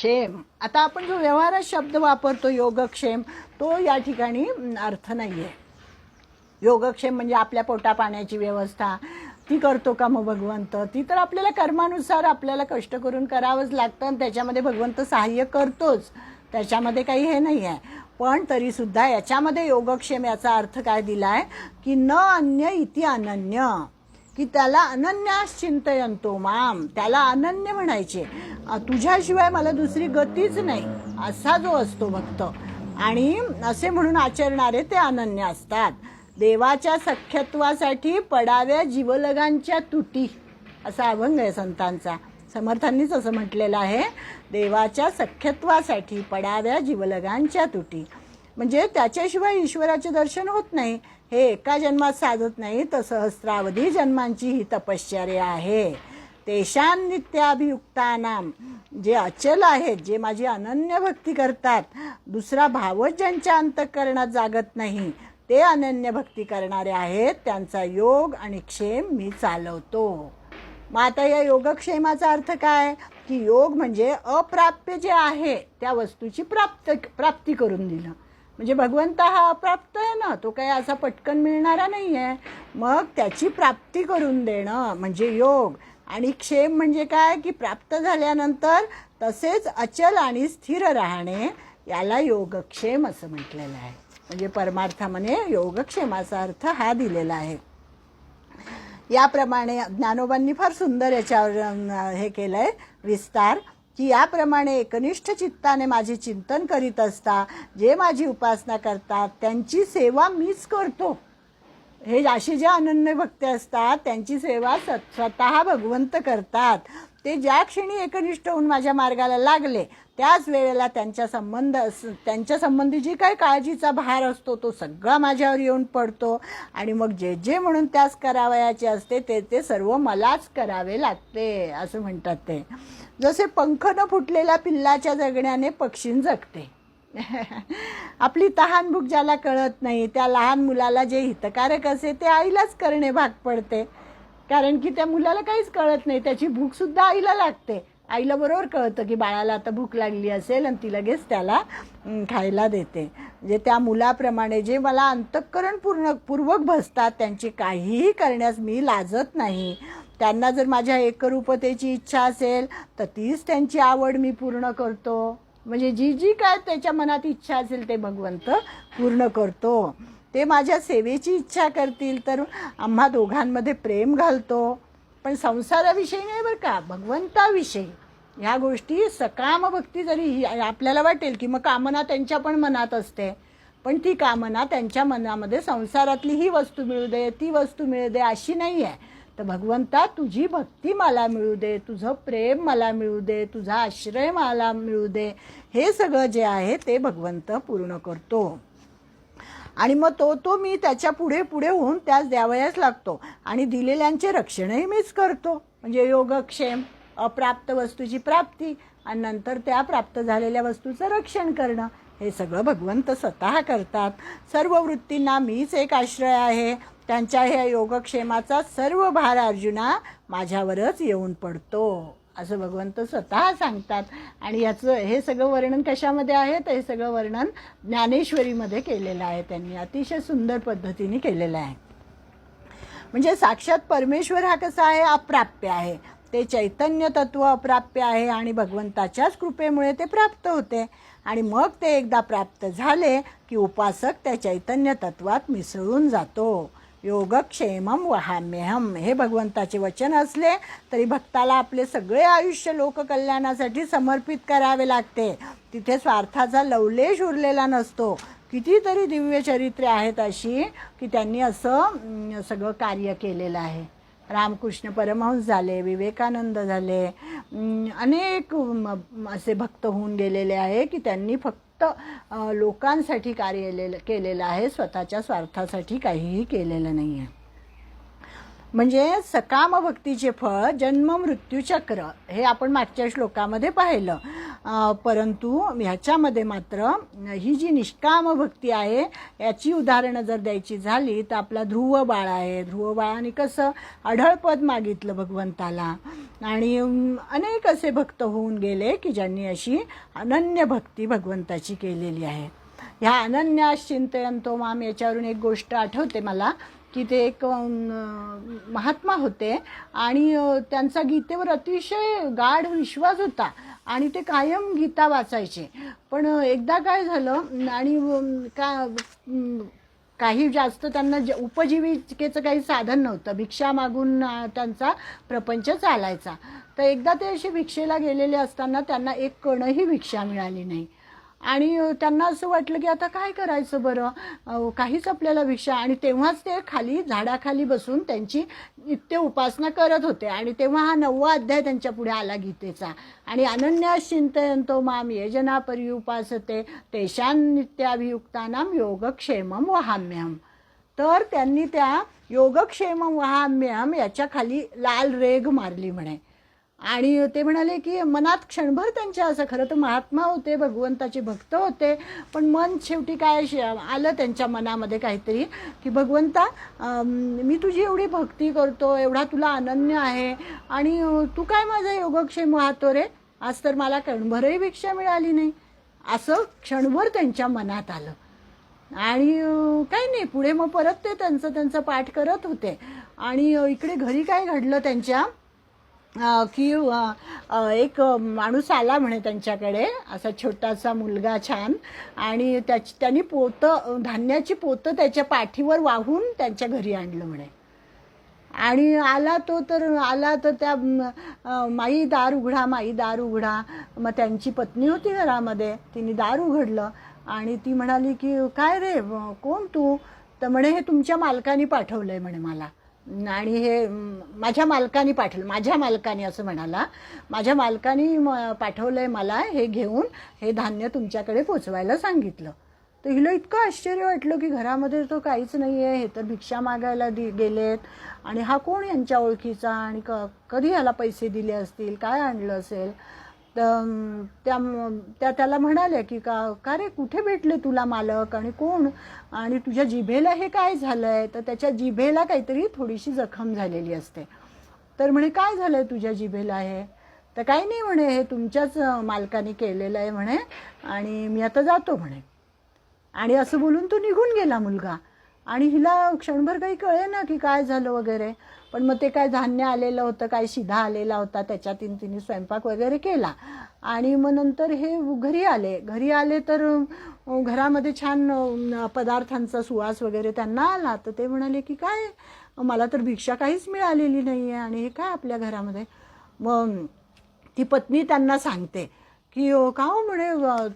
क्षेम. आता आपण जो व्यवहारात शब्द वापरतो योगक्षेम तो या ठिकाणी अर्थ नाही आहे योगक्षेम म्हणजे आपल्या पोटा पाण्याची व्यवस्था. ती करतो का मग भगवंत? ती तर आपल्याला कर्मानुसार आपल्याला कष्ट करून करावंच लागतं आणि त्याच्यामध्ये भगवंत सहाय्य करतोच. त्याच्यामध्ये काही हे नाही आहे पण तरीसुद्धा याच्यामध्ये योगक्षेम याचा अर्थ काय दिला आहे की न अन्य इति अनन्य. की त्याला अनन्यास चिंतयंतो माम. त्याला अनन्य म्हणायचे. तुझ्याशिवाय मला दुसरी गतीच नाही असा जो असतो भक्त. आणि असे म्हणून आचरणारे ते अनन्य असतात. देवाच्या सख्यत्वासाठी पडाव्या जीवलगांच्या तुटी असा अभंग आहे संतांचा. समर्थांनीच असं म्हटलेलं आहे. देवाच्या सख्यत्वासाठी पडाव्या जीवलगांच्या तुटी. म्हणजे त्याच्याशिवाय ईश्वराचे दर्शन होत नाही. हे एका जन्मात साधत नाही तर सहस्रावधी जन्मांची ही तपश्चर्या आहे. तेशान नित्याभियुक्तानाम जे अचल आहेत जे माझी अनन्य भक्ती करतात दुसरा भावच ज्यांच्या अंतःकरणात जागत नाही ते अनन्य भक्ती करणारे आहेत त्यांचा योग आणि क्षेम मी चालवतो. मग आता या योगक्षेमाचा अर्थ काय? की योग म्हणजे अप्राप्य जे आहे त्या वस्तूची प्राप्त प्राप्ती करून दिलं. म्हणजे भगवंत हा अप्राप्त आहे ना तो काही असा पटकन मिळणारा नाही आहे मग त्याची प्राप्ती करून देणं म्हणजे योग. आणि क्षेम म्हणजे काय? की प्राप्त झाल्यानंतर तसेच अचल आणि स्थिर राहणे याला योगक्षेम असं म्हटलेलं आहे. म्हणजे परमार्थामध्ये योगक्षेमाचा अर्थ हा दिलेला आहे. याप्रमाणे ज्ञानोबांनी फार सुंदर याच्यावर हे केलं आहे विस्तार. की याप्रमाणे एकनिष्ठ चित्ताने माझे चिंतन करीत असता जे माझी उपासना करतात त्यांची सेवा मीच करतो. हे असे जे अनन्य भक्त असतात त्यांची सेवा स स्वतः भगवंत करतात. ते ज्या क्षणी एकनिष्ठ होऊन माझ्या मार्गाला लागले त्याच वेळेला त्यांच्या संबंध त्यांच्या संबंधी जी काही काळजीचा भार असतो तो सगळा माझ्यावर येऊन पडतो. आणि मग जे जे म्हणून त्यास करावयाचे असते ते ते सर्व मलाच करावे लागते असं म्हणतात ते. जसे पंख न फुटलेल्या पिल्लाच्या जगण्याने पक्षीन जगते. आपली तहान भूक ज्याला कळत नाही त्या लहान मुलाला जे हितकारक असे ते आईलाच करणे भाग पडते. कारण की त्या मुलाला काहीच कळत नाही त्याची भूकसुद्धा आईला लागते. आईला बरोबर कळतं की बाळाला आता भूक लागली असेल आणि ती लगेच त्याला खायला देते. म्हणजे त्या मुलाप्रमाणे जे मला अंतःकरण पूर्ण पूर्वक भसतात त्यांची काहीही करण्यास मी लाजत नाही. त्यांना जर माझ्या एकरूपतेची इच्छा असेल तर तीच त्यांची आवड मी पूर्ण करतो. म्हणजे जी जी काय त्याच्या मनात इच्छा असेल ते भगवंत पूर्ण करतो. ते माझ्या सेवेची इच्छा करतील तर आम्हा दोघांमध्ये प्रेम घालतो. पण संसाराविषयी नाही बरं का भगवंताविषयी. ह्या गोष्टी सकाम भक्ती जरी ही आपल्याला वाटेल की मग कामना त्यांच्या पण मनात असते. पण ती कामना त्यांच्या मनामध्ये संसारातली ही वस्तू मिळू दे ती वस्तू मिळू दे अशी नाही आहे तर भगवंता तुझी भक्ती मला मिळू दे तुझं प्रेम मला मिळू दे तुझा आश्रय मला मिळू दे. हे सगळं जे आहे ते भगवंत पूर्ण करतो. आणि मग तो तो मी त्याच्या पुढे पुढे होऊन त्यास द्यावयास लागतो. आणि दिलेल्यांचे रक्षणही मीच करतो. म्हणजे योगक्षेम अप्राप्त वस्तूची प्राप्ती आणि नंतर त्या प्राप्त झालेल्या वस्तूचं रक्षण करणं. हे सगळं भगवंत स्वतः करतात. सर्व वृत्तींना मीच एक आश्रय आहे. त्यांच्या ह्या योगक्षेमाचा सर्व भार अर्जुना माझ्यावरच येऊन पडतो. असं भगवंत स्वतः सांगतात. आणि याचं हे सगळं वर्णन कशामध्ये आहे? तर हे सगळं वर्णन ज्ञानेश्वरीमध्ये केलेलं आहे त्यांनी. अतिशय सुंदर पद्धतीने केलेलं आहे. म्हणजे साक्षात परमेश्वर हा कसा आहे? अप्राप्य आहे. ते चैतन्य तत्व अप्राप्य आहे आणि भगवंताच्याच कृपेमुळे ते प्राप्त होते. आणि मग ते एकदा प्राप्त झाले की उपासक त्या चैतन्य तत्वात मिसळून जातो. योगक्षेमम वहाम्यहम हे भगवंताचे वचन असले तरी भक्ताला आपले सगळे आयुष्य लोककल्याणासाठी समर्पित करावे लागते. तिथे स्वार्थाचा लवलेश उरलेला नसतो. कितीतरी दिव्य चरित्रे आहेत अशी की त्यांनी असं सगळं कार्य केलेलं आहे. रामकृष्ण परमहंस झाले विवेकानंद झाले अनेक म- असे भक्त होऊन गेलेले आहे की त्यांनी फक्त लोकांसाठी कार्य केलेलं आहे स्वतःच्या स्वार्थासाठी काहीही केलेलं नाही आहे म्हणजे सकाम भक्तीचे फळ जन्म मृत्यूचक्र हे आपण मागच्या श्लोकामध्ये पाहिलं. परंतु ह्याच्यामध्ये मात्र ही जी निष्काम भक्ती आहे याची उदाहरणं जर द्यायची झाली तर आपला ध्रुव बाळ आहे. ध्रुव बाळाने कसं अढळपद मागितलं भगवंताला. आणि अनेक असे भक्त होऊन गेले की ज्यांनी अशी अनन्य भक्ती भगवंताची केलेली आहे. ह्या अनन्या चिंतयंतो माम याच्यावरून एक गोष्ट आठवते मला. की ते एक महात्मा होते आणि त्यांचा गीतेवर अतिशय गाढ विश्वास होता आणि ते कायम गीता वाचायचे. पण एकदा काय झालं आणि का काही जास्त त्यांना ज- उपजीविकेचं काही साधन नव्हतं. भिक्षा मागून त्यांचा प्रपंच चालायचा. तर एकदा ते असे भिक्षेला गेलेले असताना त्यांना एक कणही भिक्षा मिळाली नाही. आणि त्यांना असं वाटलं की आता काय करायचं बरं? काहीच आपल्याला विषय आणि तेव्हाच ते खाली झाडाखाली बसून त्यांची नित्य उपासना करत होते. आणि तेव्हा हा नववा अध्याय त्यांच्या पुढे आला गीतेचा. आणि अनन्या चिंतयंतो माम येजना उपासते तेशान नित्याभियुक्तानाम योगक्षेमम वहाम्यहम. तर त्यांनी त्या योगक्षेमम वहाम्यहम याच्या खाली लाल रेग मारली म्हणे. आणि ते म्हणाले की मनात क्षणभर त्यांच्या असं खरं तर महात्मा होते भगवंताचे भक्त होते पण मन शेवटी काय श- आलं त्यांच्या मनामध्ये काहीतरी की भगवंता मी तुझी एवढी भक्ती करतो एवढा तुला अनन्य आहे आणि तू काय माझा योगक्षेम वाहतो रे? आज तर मला क्षणभरही भिक्षा मिळाली नाही. असं क्षणभर त्यांच्या मनात आलं. आणि काही नाही पुढे मग परत ते त्यांचं त्यांचं पाठ करत होते. आणि इकडे घरी काय घडलं त्यांच्या? की एक माणूस आला म्हणे त्यांच्याकडे असा छोटासा मुलगा छान. आणि त्याची त्यांनी पोतं धान्याची पोतं त्याच्या पाठीवर वाहून त्यांच्या घरी आणलं म्हणे. आणि आला तो तर आला तर त्या माई दार उघडा माई दार उघडा. मग त्यांची पत्नी होती घरामध्ये तिने दार उघडलं. आणि ती म्हणाली की काय रे कोण तू? तर म्हणे हे तुमच्या मालकाने पाठवलं आहे म्हणे मला. आणि हे माझ्या मालकाने पाठवलं. माझ्या मालकाने असं म्हणाला माझ्या मालकाने म- आहे मला हे घेऊन हे धान्य तुमच्याकडे पोचवायला सांगितलं. तर हिला इतकं आश्चर्य वाटलं की घरामध्ये तो काहीच नाही आहे हे तर भिक्षा मागायला दि गेलेत. आणि हा कोण यांच्या ओळखीचा? आणि क कधी ह्याला पैसे दिले असतील? काय आणलं असेल? तर त्या त्या त्याला म्हणाल्या की का का रे कुठे भेटले तुला मालक आणि कोण? आणि तुझ्या जिभेला हे काय झालं आहे तर त्याच्या जिभेला काहीतरी थोडीशी जखम झालेली असते. तर म्हणे काय झालं आहे तुझ्या जिभेला हे? तर काही नाही म्हणे हे तुमच्याच मालकाने केलेलं आहे म्हणे आणि मी आता जातो म्हणे. आणि असं बोलून तो निघून गेला मुलगा. आणि हिला क्षणभर काही कळे ना की काय झालं वगैरे. पण मग ते काय धान्य आलेलं होतं काय शिधा आलेला होता त्याच्यातून तिने स्वयंपाक वगैरे केला. आणि मग नंतर हे घरी आले. घरी आले तर घरामध्ये छान पदार्थांचा सुवास वगैरे त्यांना आला. तर ते म्हणाले की काय मला तर भिक्षा काहीच मिळालेली नाही आहे आणि हे काय आपल्या घरामध्ये? मग ती पत्नी त्यांना सांगते. की का हो म्हणे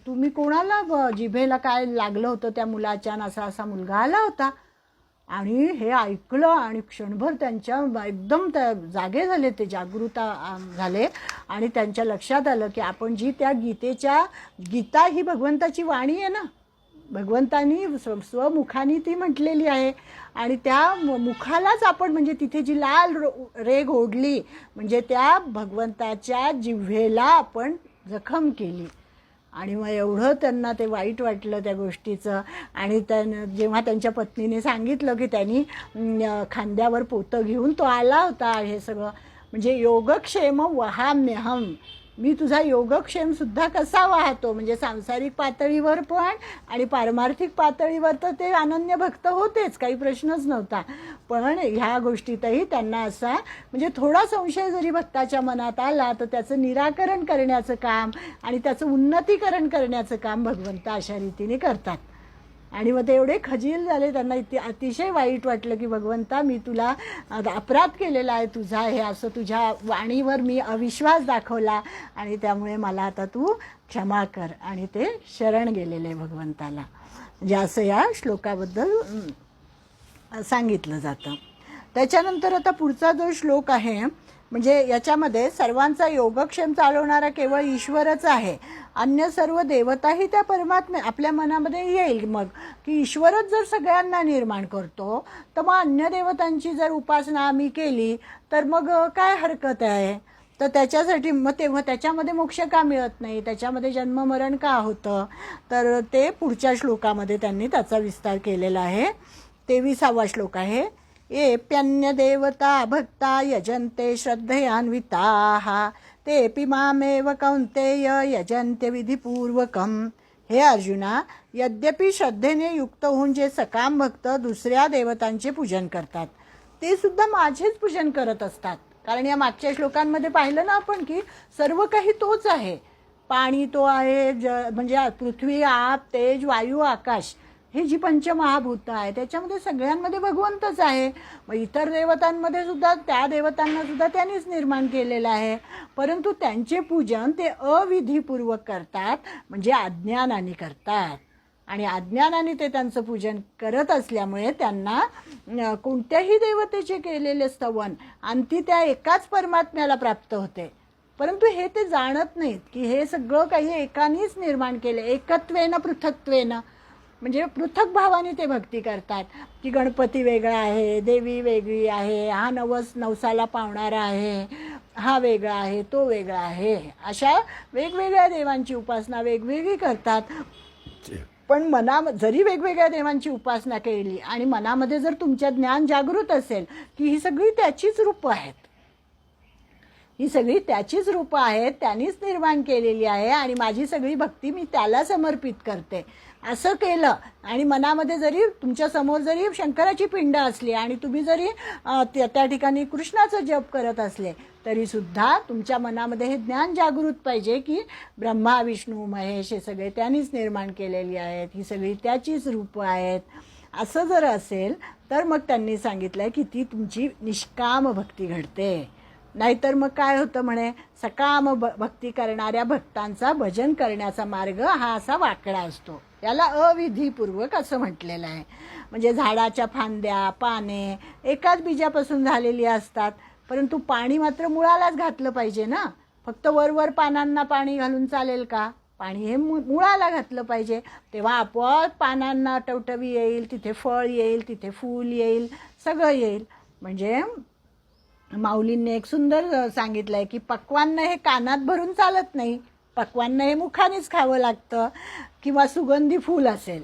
तुम्ही कोणाला जिभेला काय लागलं होतं त्या मुलाच्या? असा असा मुलगा आला होता. आणि हे ऐकलं आणि क्षणभर त्यांच्या एकदम त्या जागे झाले ते जागृता झाले. आणि त्यांच्या लक्षात आलं की आपण जी त्या गीतेच्या गीता ही भगवंताची वाणी आहे ना भगवंतानी स्व स्वमुखानी ती म्हटलेली आहे. आणि त्या मुखालाच आपण म्हणजे तिथे जी लाल रो- रेग ओढली म्हणजे त्या भगवंताच्या जिव्हेला आपण जखम केली. आणि मग एवढं त्यांना ते वाईट वाटलं त्या गोष्टीचं. आणि त्यानं जेव्हा त्यांच्या पत्नीने सांगितलं की त्यांनी खांद्यावर पोतं घेऊन तो आला होता हे सगळं. म्हणजे योगक्षेम वहाम्यहम. मी तुझा योगक्षेमसुद्धा कसा वाहतो? म्हणजे सांसारिक पातळीवर पण आणि पारमार्थिक पातळीवर तर ते अनन्य भक्त होतेच काही प्रश्नच नव्हता. पण ह्या गोष्टीतही त्यांना असा म्हणजे थोडा संशय जरी भक्ताच्या मनात आला तर त्याचं निराकरण करण्याचं काम आणि त्याचं उन्नतीकरण करण्याचं काम भगवंत अशा रीतीने करतात. आणि मग ते एवढे खजील झाले त्यांना इथे अतिशय वाईट वाटलं की भगवंता मी तुला अपराध केलेला आहे तुझा हे असं तुझ्या वाणीवर मी अविश्वास दाखवला आणि त्यामुळे मला आता तू क्षमा कर. आणि ते शरण गेलेले भगवंताला. म्हणजे असं या श्लोकाबद्दल सांगितलं जातं. त्याच्यानंतर आता पुढचा जो श्लोक आहे म्हणजे याच्यामध्ये सर्वांचा योगक्षेम चालवणारा केवळ ईश्वरच आहे. अन्य सर्व देवताही त्या परमात्मे आपल्या मनामध्ये येईल मग. की ईश्वरच जर सगळ्यांना निर्माण करतो तर मग अन्य देवतांची जर उपासना आम्ही केली तर मग काय हरकत आहे? तर त्याच्यासाठी मग तेव्हा त्याच्यामध्ये मोक्ष का मिळत नाही? त्याच्यामध्ये जन्ममरण का होतं? तर ते पुढच्या श्लोकामध्ये त्यांनी त्याचा विस्तार केलेला आहे. तेविसावा श्लोक आहे. एप्यन्य देवता भक्ता यजन्ते श्रद्धयान्विताः। तेपि मामेव कौन्तेय यजन्ते विधिपूर्वकं हे अर्जुना यद्यपि श्रद्धेने युक्त होऊन जे सकाम भक्त दुसऱ्या देवतांचे पूजन करतात ते सुद्धा माझेच पूजन करत असतात. कारण या मागच्या श्लोकांमध्ये पाहिलं ना आपण की सर्व काही तोच आहे. पाणी तो आहे ज म्हणजे पृथ्वी आप तेज वायू आकाश. हे जी पंचमहाभूतं आहे त्याच्यामध्ये सगळ्यांमध्ये भगवंतच आहे. मग इतर देवतांमध्ये सुद्धा त्या देवतांना सुद्धा त्यांनीच निर्माण केलेलं आहे. परंतु त्यांचे पूजन ते अविधीपूर्वक करतात म्हणजे अज्ञानाने करतात. आणि अज्ञानाने ते त्यांचं पूजन करत असल्यामुळे त्यांना कोणत्याही देवतेचे केलेले स्तवन अंती त्या एकाच परमात्म्याला प्राप्त होते. परंतु हे ते जाणत नाहीत की हे सगळं काही एकानेच निर्माण केले एकत्वेनं पृथक्त्वेनं म्हणजे पृथक भावाने ते भक्ती करतात की गणपती वेगळा आहे देवी वेगळी आहे हा नवस नवसाला पावणारा आहे हा वेगळा आहे तो वेगळा आहे. अशा वेगवेगळ्या देवांची उपासना वेगवेगळी करतात. पण मना जरी वेगवेगळ्या देवांची उपासना केली आणि मनामध्ये जर तुमच्या ज्ञान जागृत असेल की ही सगळी त्याचीच रूपं आहेत. ही सगळी त्याचीच रूपं आहेत त्यांनीच निर्माण केलेली आहे आणि माझी सगळी भक्ती मी त्याला समर्पित करते. असं केलं. आणि मनामध्ये जरी तुमच्यासमोर जरी शंकराची पिंड असली आणि तुम्ही जरी त्या ठिकाणी कृष्णाचं जप करत असले तरीसुद्धा तुमच्या मनामध्ये हे ज्ञान जागृत पाहिजे की ब्रह्मा विष्णू महेश हे सगळे त्यांनीच निर्माण केलेली आहेत ही सगळी त्याचीच रूपं आहेत. असं जर असेल तर मग त्यांनी सांगितलं आहे की ती तुमची निष्काम भक्ती घडते. नाहीतर मग काय होतं म्हणे? सकाम भ भक्ती करणाऱ्या भक्तांचा भजन करण्याचा मार्ग हा असा वाकडा असतो. याला अविधीपूर्वक असं म्हटलेलं आहे. म्हणजे झाडाच्या फांद्या पाने एकाच बीजापासून झालेली असतात. परंतु पाणी मात्र मुळालाच घातलं पाहिजे ना? फक्त वरवर पानांना पाणी घालून चालेल का? पाणी हे मु मुळाला घातलं पाहिजे. तेव्हा आपोआप पानांना टवटवी येईल तिथे फळ येईल तिथे फूल येईल सगळं येईल. म्हणजे माऊलींनी एक सुंदर सांगितलं आहे की पक्वांना हे कानात भरून चालत नाही. पक्वांना हे मुखानेच खावं लागतं किंवा सुगंधी फूल असेल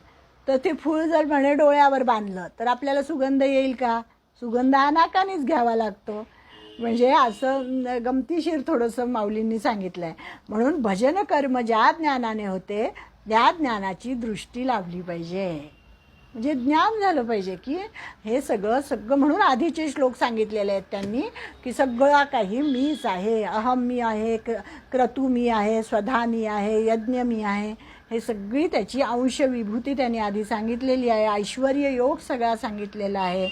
तर ते फूल जर म्हणे डोळ्यावर बांधलं तर आपल्याला सुगंध येईल का? सुगंध हा नाकानेच घ्यावा लागतो. म्हणजे असं गमतीशीर थोडंसं माऊलींनी सांगितलं आहे म्हणून भजन कर्म ज्या ज्ञानाने होते त्या ज्ञानाची दृष्टी लावली पाहिजे. म्हणजे ज्ञान झालं पाहिजे की हे सगळं सगळं म्हणून आधीचे श्लोक सांगितलेले आहेत त्यांनी की सगळा काही मीच आहे अहम मी आहे क क्रतू मी आहे स्वधा मी आहे यज्ञ मी आहे. हे सगळी त्याची अंश विभूती त्यांनी आधी सांगितलेली आहे. ऐश्वर योग सगळा सांगितलेला आहे.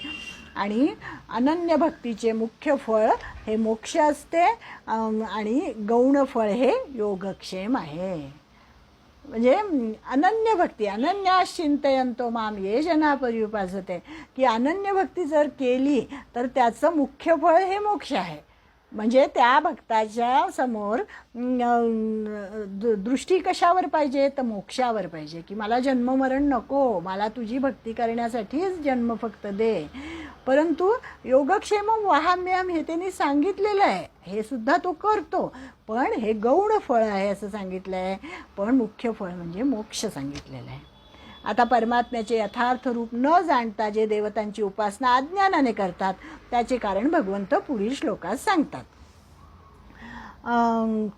आणि अनन्य भक्तीचे मुख्य फळ हे मोक्ष असते आणि गौण फळ हे योगक्षेम आहे. म्हणजे अनन्य भक्ती अनन्या चिंतयंतो माम ये जना पर्युपासते. की अनन्य भक्ती जर केली तर त्याचं मुख्य फळ हे मोक्ष आहे. म्हणजे त्या भक्ताच्या समोर दृ- दृष्टी कशावर पाहिजे तर मोक्षावर पाहिजे. की मला जन्ममरण नको मला तुझी भक्ती करण्यासाठीच जन्म फक्त दे. परंतु योगक्षेम वाहाम्यम हे त्यांनी सांगितलेलं आहे. हे सुद्धा तो करतो. पण हे गौण फळ आहे असं सांगितलं आहे पण मुख्य फळ म्हणजे मोक्ष सांगितलेलं आहे. आता परमात्म्याचे यथार्थ रूप न जाणता जे देवतांची उपासना अज्ञानाने करतात त्याचे कारण भगवंत पुढील श्लोकात सांगतात.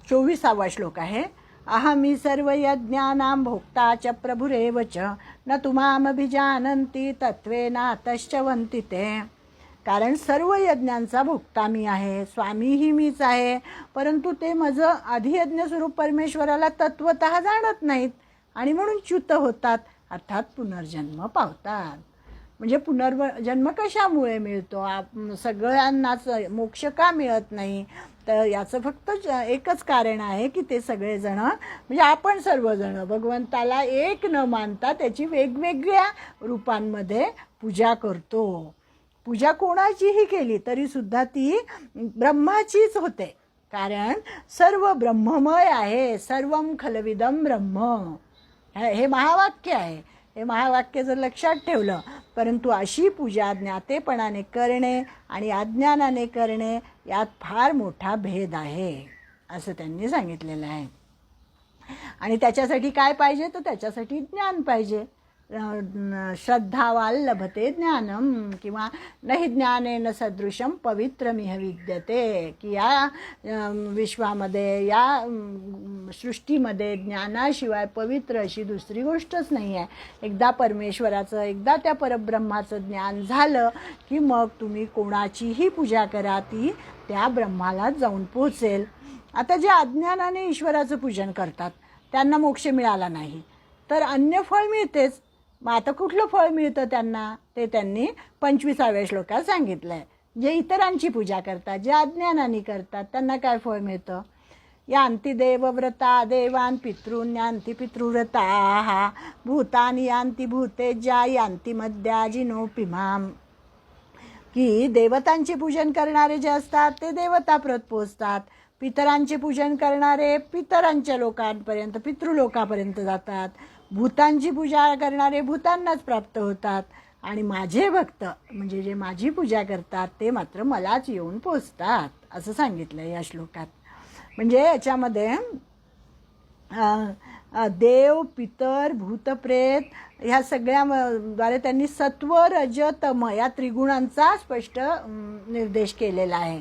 चोवीसावा श्लोक आहे. अहमी सर्व यज्ञानां भोक्ता च प्रभुरेव च न तुम्हामभिजानंती तत्वे नातश्चवंती ते. कारण सर्व यज्ञांचा भोगता मी आहे स्वामीही मीच आहे. परंतु ते माझं अधियज्ञ स्वरूप परमेश्वराला तत्वत जाणत नाहीत आणि म्हणून च्युत होतात अर्थात पुनर्जन्म पावतात. म्हणजे पुनर्व जन्म कशामुळे मिळतो? आप सगळ्यांनाच मोक्ष का मिळत नाही? तर याचं फक्त एकच कारण आहे की ते सगळेजण म्हणजे आपण सर्वजण भगवंताला एक न मानता त्याची वेगवेगळ्या रूपांमध्ये पूजा करतो. पूजा कोणाचीही केली तरी सुद्धा ती ब्रह्माचीच होते. कारण सर्व ब्रह्ममय आहे सर्व खलविदम ब्रह्म. हे हे महावाक्य आहे. हे महावाक्य जर लक्षात ठेवलं परंतु अशी पूजा ज्ञातेपणाने करणे आणि अज्ञानाने करणे यात फार मोठा भेद आहे असं त्यांनी सांगितलेलं आहे. आणि त्याच्यासाठी काय पाहिजे? तर त्याच्यासाठी ज्ञान पाहिजे. अं, श्रद्धावाल लभते ज्ञानम किंवा नाही ज्ञानेन सदृशम पवित्रमिह विद्यते की या विश्वामध्ये या सृष्टीमध्ये ज्ञानाशिवाय पवित्र अशी दुसरी गोष्टच नाही आहे एकदा परमेश्वराचं एकदा त्या परब्रह्माचं ज्ञान झालं की मग तुम्ही कोणाचीही पूजा करा ती त्या ब्रह्माला जाऊन पोचेल आता जे अज्ञानाने ईश्वराचं पूजन करतात त्यांना मोक्ष मिळाला नाही. तर अन्य फळ मिळतेच. मग आता कुठलं फळ मिळतं त्यांना? ते त्यांनी पंचवीसाव्या श्लोकात सांगितलं आहे जे इतरांची पूजा करतात जे अज्ञानाने करतात त्यांना काय फळ मिळतं? यांती देवव्रता देवान पितृन यांती पितृव्रता भूतानी यांती भूतेजा यांती मध्या जिनोपिमाम की देवतांचे पूजन करणारे जे असतात ते देवताप्रत पोचतात पितरांचे पूजन करणारे पितरांच्या लोकांपर्यंत पितृलोकापर्यंत जातात. भूतांची पूजा करणारे भूतांनाच प्राप्त होतात. आणि माझे भक्त म्हणजे जे माझी पूजा करतात ते मात्र मलाच येऊन पोचतात असं सांगितलं या श्लोकात. म्हणजे याच्यामध्ये देव पितर भूतप्रेत ह्या सगळ्या द्वारे त्यांनी सत्व रज तम या त्रिगुणांचा स्पष्ट निर्देश केलेला आहे.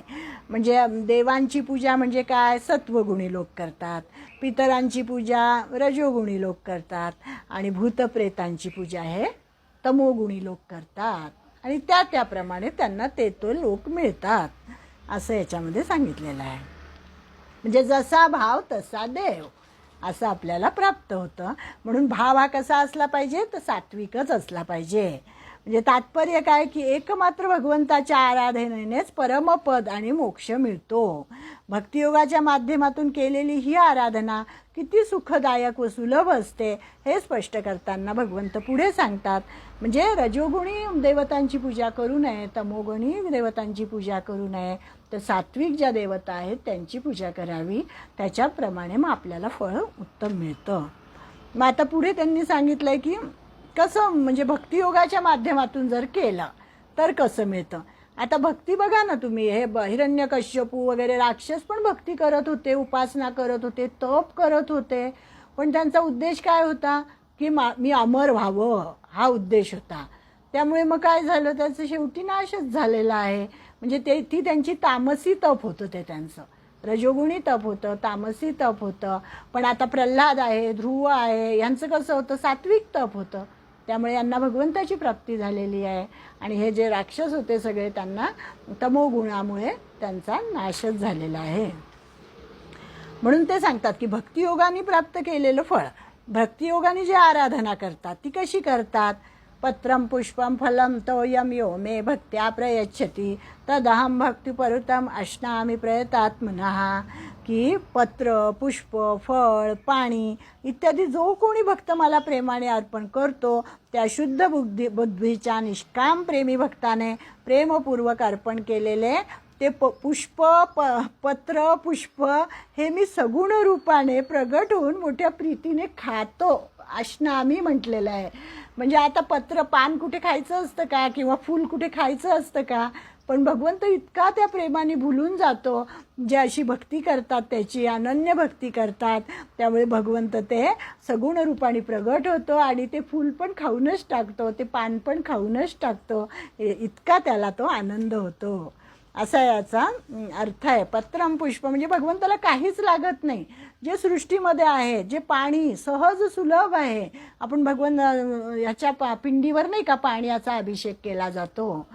म्हणजे देवांची पूजा म्हणजे काय? सत्वगुणी लोक करतात. पितरांची पूजा रजोगुणी लोक करतात. आणि भूतप्रेतांची पूजा हे तमोगुणी लोक करतात. आणि त्या त्याप्रमाणे त्यांना ते तो लोक मिळतात. असं याच्यामध्ये सांगितलेलं आहे. म्हणजे जसा भाव तसा देव. असं आपल्याला प्राप्त होतं. म्हणून भाव हा कसा असला पाहिजे तर सात्विकच असला पाहिजे. म्हणजे तात्पर्य काय की एकमात्र भगवंताच्या आराधनेनेच परमपद आणि मोक्ष मिळतो. भक्तियोगाच्या माध्यमातून केलेली ही आराधना किती सुखदायक व सुलभ असते हे स्पष्ट करताना भगवंत पुढे सांगतात. म्हणजे रजोगुणी देवतांची पूजा करू नये तमोगुणी देवतांची पूजा करू नये तर सात्विक ज्या देवता आहेत त्यांची पूजा करावी. त्याच्याप्रमाणे मग आपल्याला फळ उत्तम मिळतं. मग आता पुढे त्यांनी सांगितलं आहे की कसं म्हणजे भक्तियोगाच्या माध्यमातून जर केलं तर कसं मिळतं? आता भक्ती बघा ना तुम्ही हे हिरण्य कश्यपू वगैरे राक्षस पण भक्ती करत होते उपासना करत होते तप करत होते. पण त्यांचा उद्देश काय होता? की मा मी अमर व्हावं हा उद्देश होता. त्यामुळे मग काय झालं? त्याचं शेवटी नाशच झालेला आहे. म्हणजे ते ती त्यांची तामसी तप होतं ते त्यांचं. रजोगुणी तप होतं तामसी तप होतं. पण आता प्रल्हाद आहे ध्रुव आहे यांचं कसं होतं? सात्विक तप होतं. त्यामुळे यांना भगवंताची प्राप्ती झालेली आहे. आणि हे जे राक्षस होते सगळे त्यांना तमोगुणामुळे त्यांचा नाशच झालेला आहे. म्हणून ते सांगतात की भक्तियोगाने प्राप्त केलेलं फळ भक्तियोगाने जे आराधना करतात ती कशी करतात? पत्रम पुष्पम फलम तोयम यो मे भक्त्या प्रयच्छती तदहम भक्तिपरुतम अश्नामी प्रयतात्मनः. की पत्र पुष्प फळ पाणी इत्यादी जो कोणी भक्त मला प्रेमाने अर्पण करतो त्या शुद्ध बुद्धी बुद्धीच्या निष्काम प्रेमी भक्ताने प्रेमपूर्वक अर्पण केलेले ते प पुष्प प पत्र पुष्प हे मी सगुण रूपाने प्रगट होऊन मोठ्या प्रीतीने खातो आम्ही म्हटलेलं आहे. म्हणजे आता पत्र पान कुठे खायचं असतं का? किंवा फूल कुठे खायचं असतं का? पण भगवंत इतका त्या प्रेमाने भुलून जातो जे अशी भक्ती करतात त्याची अनन्य भक्ती करतात. त्यामुळे भगवंत ते सगुण रूपाने प्रगट होतो आणि ते फूल पण खाऊनच टाकतो ते पान पण खाऊनच टाकतो. इतका त्याला तो आनंद होतो. असा याचा अर्थ आहे. पत्रम पुष्प म्हणजे भगवंताला काहीच लागत नाही. जे सृष्टीमध्ये आहे जे पाणी सहज सुलभ आहे आपण भगवंत याच्या ह्याच्या पा पिंडीवर नाही का पाण्याचा अभिषेक केला जातो.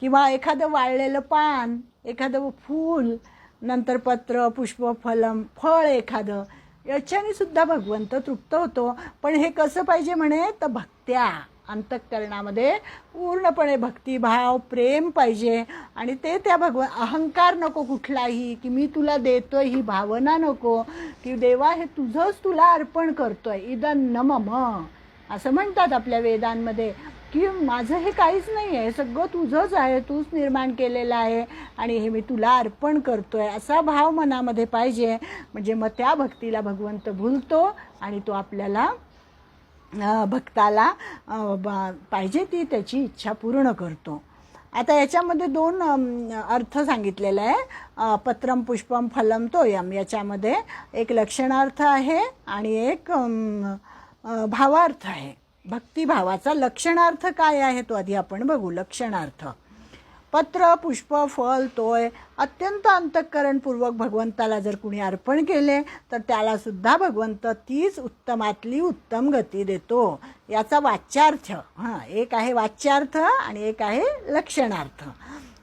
किंवा एखादं वाळलेलं पान एखादं फूल नंतर पत्र पुष्प फलम फळ एखादं याच्याने सुद्धा भगवंत तृप्त होतो. पण हे कसं पाहिजे म्हणे? तर भक्त्या. अंतःकरणामध्ये पूर्णपणे भक्तिभाव प्रेम पाहिजे. आणि ते त्या भगव अहंकार नको कुठलाही की मी तुला देतोय ही भावना नको की देवा हे तुझंच तुला अर्पण करतोय. इदन न असं म्हणतात आपल्या वेदांमध्ये. की माझं हे काहीच नाही आहे. सगळं तुझंच आहे. तूच निर्माण केलेलं आहे आणि हे मी तुला अर्पण करतो आहे असा भाव मनामध्ये पाहिजे. म्हणजे मग त्या भक्तीला भगवंत भुलतो आणि तो आपल्याला भक्ताला पाहिजे ती त्याची इच्छा पूर्ण करतो. आता याच्यामध्ये दोन अर्थ सांगितलेला आहे. पत्रम पुष्पम फलम तोयम याच्यामध्ये एक लक्षणार्थ आहे आणि एक भावार्थ आहे. भक्तिभावाचा लक्षणार्थ काय आहे तो आधी आपण बघू. लक्षणार्थ. पत्र पुष्प फल तोय अत्यंत अंतःकरणपूर्वक भगवंताला जर कुणी अर्पण केले तर त्यालासुद्धा भगवंत तीच उत्तमातली उत्तम गती देतो. याचा वाच्यार्थ हां एक आहे वाच्यार्थ आणि एक आहे लक्षणार्थ.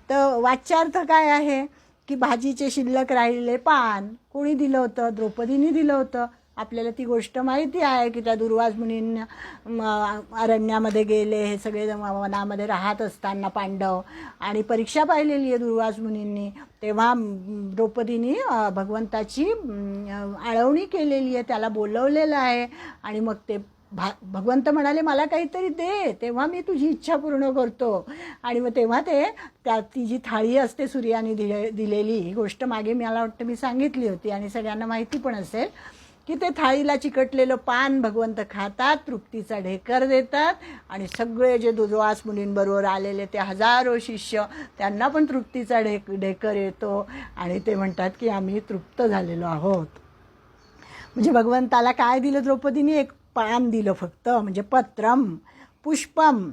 तर वाच्यार्थ काय आहे? की भाजीचे शिल्लक राहिलेले पान कोणी दिलं होतं? द्रौपदीने दिलं होतं. आपल्याला ती गोष्ट माहिती आहे की त्या दुर्वास मुनींना अरण्यामध्ये गेले हे सगळे वनामध्ये राहत असताना पांडव. आणि परीक्षा पाहिलेली आहे दुर्वास मुनींनी. तेव्हा द्रौपदीनी भगवंताची आळवणी केलेली आहे त्याला बोलवलेलं आहे. आणि मग ते भा भगवंत म्हणाले मला काहीतरी दे तेव्हा मी तुझी इच्छा पूर्ण करतो. आणि मग तेव्हा ते त्या ती जी थाळी असते सूर्याने दिले दिलेली ही गोष्ट मागे मला वाटतं मी सांगितली होती. आणि सगळ्यांना माहिती पण असेल. की ते थाळीला चिकटलेलं पान भगवंत खातात तृप्तीचा ढेकर देतात आणि सगळे जे दुर्वास मुलींबरोबर आलेले ते हजारो शिष्य त्यांना पण तृप्तीचा ढेक ढेकर येतो आणि ते म्हणतात की आम्ही तृप्त झालेलो आहोत. म्हणजे भगवंताला काय दिलं द्रौपदीने? एक पान दिलं फक्त म्हणजे पत्रम पुष्पम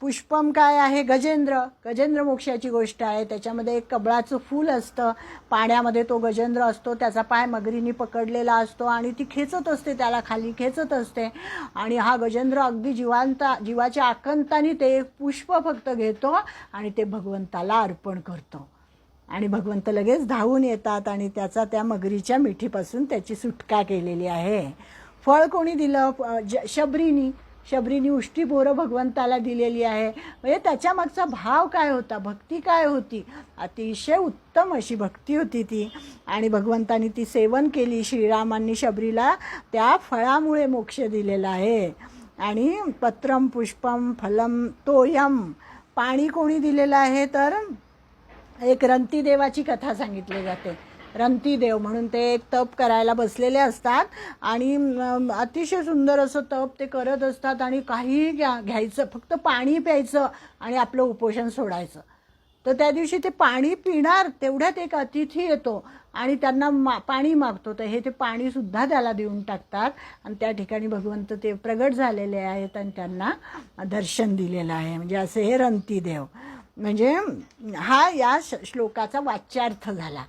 पुष्पम काय आहे? गजेंद्र. गजेंद्र मोक्षाची गोष्ट आहे. त्याच्यामध्ये एक कबळाचं फूल असतं. पाण्यामध्ये तो गजेंद्र असतो. त्याचा पाय मगरीने पकडलेला असतो आणि ती खेचत असते त्याला खाली खेचत असते. आणि हा गजेंद्र अगदी जीवांता जीवाच्या आकंताने ते एक पुष्प फक्त घेतो आणि ते भगवंताला अर्पण करतो. आणि भगवंत लगेच धावून येतात आणि त्याचा त्या मगरीच्या मिठीपासून त्याची सुटका केलेली आहे. फळ कोणी दिलं? ज- शबरीनी. शबरीनी उष्टी बोरं भगवंताला दिलेली आहे. म्हणजे त्याच्यामागचा भाव काय होता? भक्ती काय होती? अतिशय उत्तम अशी भक्ती होती ती. आणि भगवंतानी ती सेवन केली. श्रीरामांनी शबरीला त्या फळामुळे मोक्ष दिलेला आहे. आणि पत्रम पुष्पम फलम तोयम पाणी कोणी दिलेलं आहे? तर एक रंतीदेवाची कथा सांगितली जाते. रंतीदेव म्हणून ते एक तप करायला बसलेले असतात. आणि अतिशय सुंदर असं तप ते करत असतात आणि काहीही घ्या घ्यायचं फक्त पाणी प्यायचं आणि आपलं उपोषण सोडायचं. तर त्या दिवशी ते पाणी पिणार तेवढ्यात एक अतिथी येतो आणि त्यांना मा पाणी मागतो. तर हे ते पाणीसुद्धा त्याला देऊन टाकतात आणि त्या ठिकाणी भगवंत ते प्रगट झालेले आहेत आणि त्यांना दर्शन दिलेलं आहे. म्हणजे असे हे रंतीदेव म्हणजे हा या श्लोकाचा वाच्यार्थ झाला.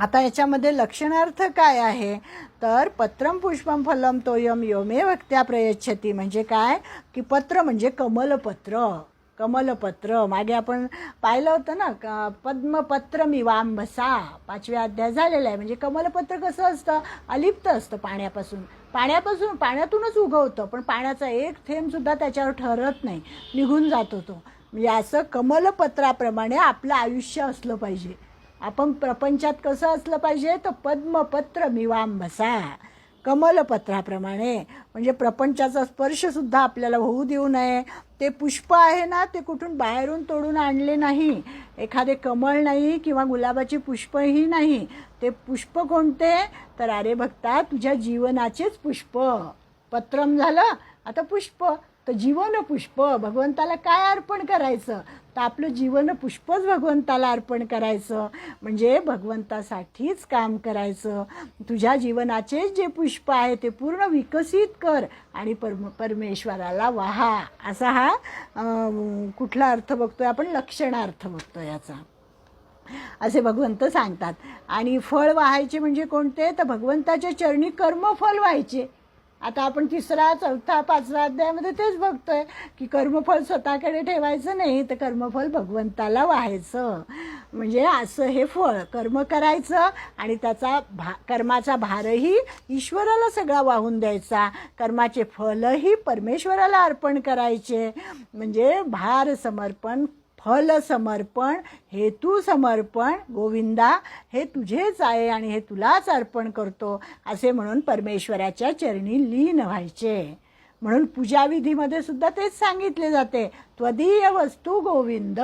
आता याच्यामध्ये लक्षणार्थ काय आहे? तर पत्रम पुष्पम फलम तोयम योमे भक्त्या प्रयच्छती. म्हणजे काय? की पत्र म्हणजे कमलपत्र. कमलपत्र. मागे आपण पाहिलं होतं ना का पद्मपत्र मिवांबसा पाचव्या अध्याय झालेला आहे. म्हणजे कमलपत्र कसं असतं? अलिप्त असतं पाण्यापासून. पाण्यापासून पाण्यातूनच उगवतं. पण पाण्याचा एक थेंबसुद्धा त्याच्यावर ठरत नाही. निघून जातो तो म्हणजे असं कमलपत्राप्रमाणे आपलं आयुष्य असलं पाहिजे. आपण प्रपंचात कसं असलं पाहिजे? तर पद्मपत्र मिवांबसा कमलपत्राप्रमाणे. म्हणजे प्रपंचाचा स्पर्शसुद्धा आपल्याला होऊ देऊ नये. ते पुष्प आहे ना ते कुठून बाहेरून तोडून आणले नाही. एखादे कमळ नाही किंवा गुलाबाची पुष्पही नाही. ते पुष्प कोणते? तर अरे भक्ता तुझ्या जीवनाचेच पुष्प. पत्रम झालं आता पुष्प. तर जीवन पुष्प भगवंताला काय अर्पण करायचं? तर आपलं जीवन पुष्पच भगवंताला अर्पण करायचं. म्हणजे भगवंतासाठीच काम करायचं. तुझ्या जीवनाचेच जे पुष्प आहे ते पूर्ण विकसित कर आणि परम परमेश्वराला वाहा. असा हा कुठला अर्थ बघतोय आपण? लक्षणार्थ बघतो याचा. असे भगवंत सांगतात. आणि फळ वाहायचे म्हणजे कोणते? तर भगवंताच्या चरणी कर्मफल व्हायचे. आता आपण तिसरा चौथा पाचवा अध्यायामध्ये तेच बघतोय की कर्मफल स्वतःकडे ठेवायचं नाही तर कर्मफल भगवंताला व्हायचं. म्हणजे असं हे फळ कर्म करायचं आणि त्याचा भा कर्माचा भारही ईश्वराला सगळा वाहून द्यायचा. कर्माचे फलही परमेश्वराला अर्पण करायचे. म्हणजे भार समर्पण फल समर्पण हेतू समर्पण गोविंदा हे तुझेच आहे आणि हे तुलाच अर्पण करतो असे म्हणून परमेश्वराच्या चरणी लीन व्हायचे. म्हणून पूजाविधीमध्ये सुद्धा तेच सांगितले जाते त्वदीय वस्तू गोविंद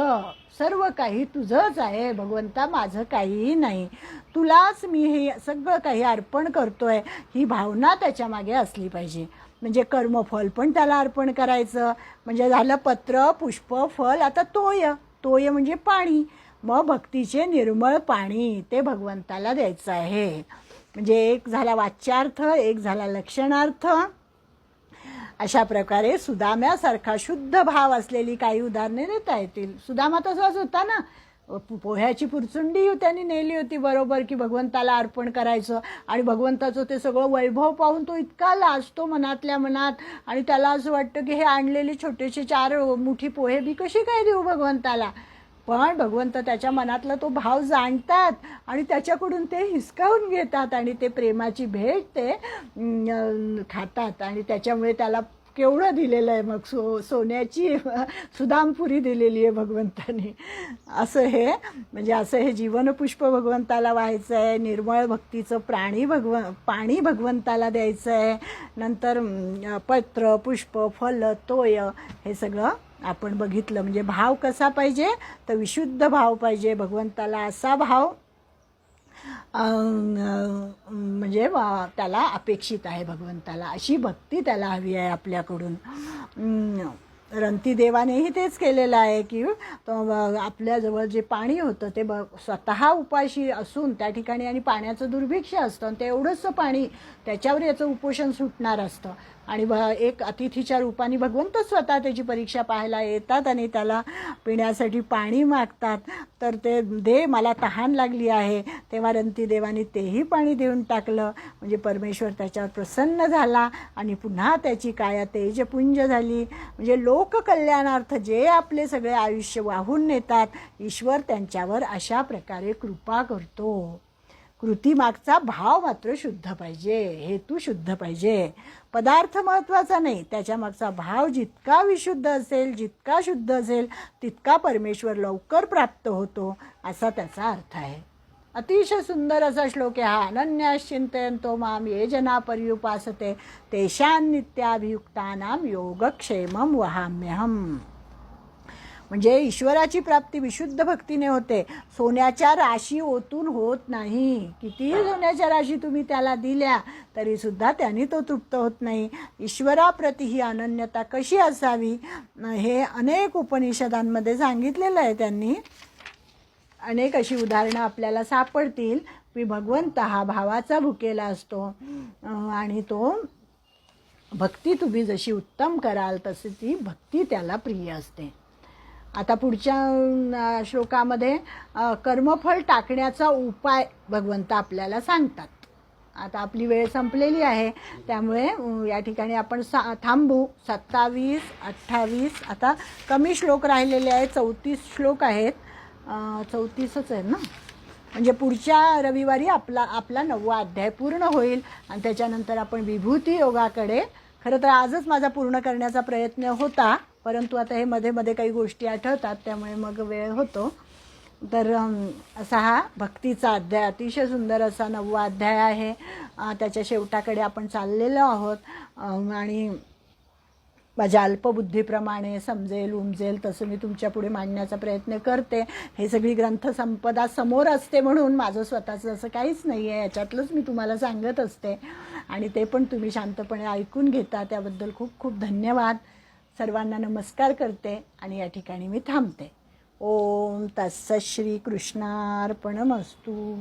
सर्व काही तुझंच आहे भगवंता माझं काहीही नाही. तुलाच मी हे सगळं काही अर्पण करतोय ही भावना त्याच्यामागे असली पाहिजे. म्हणजे कर्मफल पण त्याला अर्पण करायचं. म्हणजे झालं पत्र पुष्प फल आता तोय. तोय म्हणजे पाणी. मग भक्तीचे निर्मळ पाणी ते भगवंताला द्यायचं आहे. म्हणजे एक झाला वाच्यार्थ एक झाला लक्षणार्थ. अशा प्रकारे सुदाम्यासारखा शुद्ध भाव असलेली काही उदाहरणे देता येतील. सुदामा तसाच होता ना? पोह्याची पुरचुंडी त्यांनी नेली होती बरोबर की भगवंताला अर्पण करायचं आणि भगवंताचं ते सगळं वैभव पाहून तो इतका लाजतो मनातल्या मनात आणि त्याला असं वाटतं की हे आणलेले छोटेसे चार मुठी पोहे मी कशी काय देऊ भगवंताला? पण भगवंत त्याच्या मनातला तो भाव जाणतात आणि त्याच्याकडून ते हिसकावून घेतात आणि ते प्रेमाची भेट ते खातात आणि त्याच्यामुळे त्याला केवढं दिलेलं आहे मग सो सोन्याची सुदामपुरी दिलेली आहे भगवंताने. असं हे म्हणजे असं हे जीवनपुष्प भगवंताला व्हायचं आहे निर्मळ भक्तीचं प्राणी भगव पाणी भगवंताला द्यायचं आहे नंतर पत्र पुष्प फल तोय हे सगळं आपण बघितलं. म्हणजे भाव कसा पाहिजे? तर विशुद्ध भाव पाहिजे. भगवंताला असा भाव म्हणजे वा- त्याला अपेक्षित आहे भगवंताला. अशी भक्ती त्याला हवी आहे आपल्याकडून. रंतीदेवानेही तेच केलेलं आहे की आपल्याजवळ जे पाणी होतं ते ब स्वतः उपाशी असून त्या ठिकाणी आणि पाण्याचं दुर्भिक्ष असतं आणि ते एवढंसं पाणी त्याच्यावर याचं उपोषण सुटणार असतं. आणि ब एक अतिथीच्या रूपाने भगवंत स्वतः त्याची परीक्षा पाहायला येतात आणि त्याला पिण्यासाठी पाणी मागतात. तर ते दे मला तहान लागली आहे. तेव्हा रंतीदेवाने तेही पाणी देऊन टाकलं. म्हणजे परमेश्वर त्याच्यावर प्रसन्न झाला आणि पुन्हा त्याची काया तेजपुंज झाली. म्हणजे लोककल्याणार्थ जे आपले सगळे आयुष्य वाहून नेतात ईश्वर त्यांच्यावर अशा प्रकारे कृपा करतो. कृतीमागचा भाव मात्र शुद्ध पाहिजे हेतू शुद्ध पाहिजे. पदार्थ महत्त्वाचा नाही त्याच्या मागचा भाव जितका विशुद्ध असेल जितका शुद्ध असेल तितका परमेश्वर लवकर प्राप्त होतो असा त्याचा अर्थ आहे. अतिशय सुंदर असा श्लोक आहे हा अनन्याश्चिंतयंतो माम ये जना पर्युपासते तेषां नित्याभियुक्तानां योगक्षेमं वहाम्यहम. म्हणजे ईश्वराची प्राप्ती विशुद्ध भक्तीने होते. सोन्याच्या राशी ओतून होत नाही. कितीही सोन्याच्या राशी तुम्ही त्याला दिल्या तरीसुद्धा त्याने तो तृप्त होत नाही. ईश्वराप्रती ही अनन्यता कशी असावी? हे अनेक उपनिषदांमध्ये सांगितलेलं आहे त्यांनी. अनेक अशी उदाहरणं आपल्याला सापडतील. की भगवंत हा भावाचा भुकेला असतो. आणि तो भक्ती तुम्ही जशी उत्तम कराल तशी ती भक्ती त्याला प्रिय असते. आता पुढच्या श्लोकामध्ये कर्मफळ टाकण्याचा उपाय भगवंत आपल्याला सांगतात. आता आपली वेळ संपलेली आहे. त्यामुळे या ठिकाणी आपण सा थांबू. सत्तावीस अठ्ठावीस आता कमी श्लोक राहिलेले आहेत. चौतीस श्लोक आहेत. चौतीसच आहे ना? म्हणजे पुढच्या रविवारी आपला आपला नववा अध्याय पूर्ण होईल. आणि त्याच्यानंतर आपण विभूती योगाकडे खरं तर आजच माझा पूर्ण करण्याचा प्रयत्न होता. परंतु आता हे मध्ये मध्ये काही गोष्टी आठवतात त्यामुळे मग वेळ होतो. तर असा हा भक्तीचा अध्याय अतिशय सुंदर असा नववा अध्याय आहे. त्याच्या शेवटाकडे आपण चाललेलो आहोत. आणि माझ्या अल्पबुद्धीप्रमाणे समजेल उमजेल तसं मी तुमच्यापुढे मांडण्याचा प्रयत्न करते. हे सगळी ग्रंथसंपदा समोर असते म्हणून माझं स्वतःचं असं काहीच नाही आहे याच्यातलंच मी तुम्हाला सांगत असते. आणि ते पण तुम्ही शांतपणे ऐकून घेता. त्याबद्दल खूप खूप धन्यवाद. सर्वांना नमस्कार करते आणि या ठिकाणी मी थांबते. ओम तत्सत श्री कृष्णार्पणमस्तू.